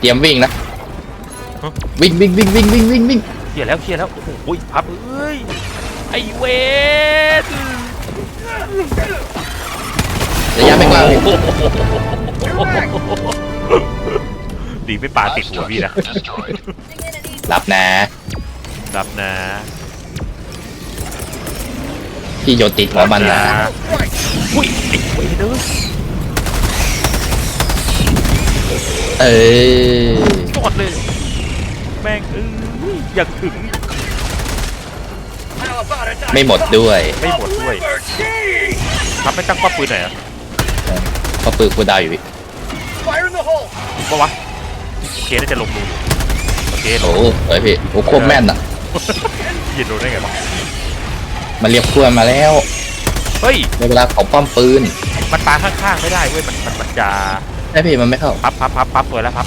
เตรียมวิ่งนะฮะ วิ่งวิ่งวิ่งวิ่งวิ่งวิ่งวิ่งเคลียร์แล้วเคลียร์แล้วโอ้โหอุ้ยพับเอ้ยไอเวทระยะไม่กว้างพี่ดีไม่ปาติดหัวพี่นะ รับนะรับนะพี่โยนติดหัวมันนะอุ้ยไอเวทเอ้ เออจอดเลย แม่งเอ้ยอยากถึง ไม่หมดด้วยไม่หมดด้วยทำไม่ตั้งป้าปืนไหนอยอะเพราะปืนกูดาวอยู่พี่ว่าวะโอเคน่าจะลงรูอยู่โอเคลโอ้งโหเฮ้ยพี่โอ้โคตรแม่นอะ ยินโดนได้ไงวะมันเรียกเพื่อนมาแล้วเฮ้ย ในเวลาของป้อมปืนมันปาข้างๆไม่ได้เว้ยมันมันมันจะ ใช่พี่มันไม่เข้าพับพับพับพับตัวแล้วพับ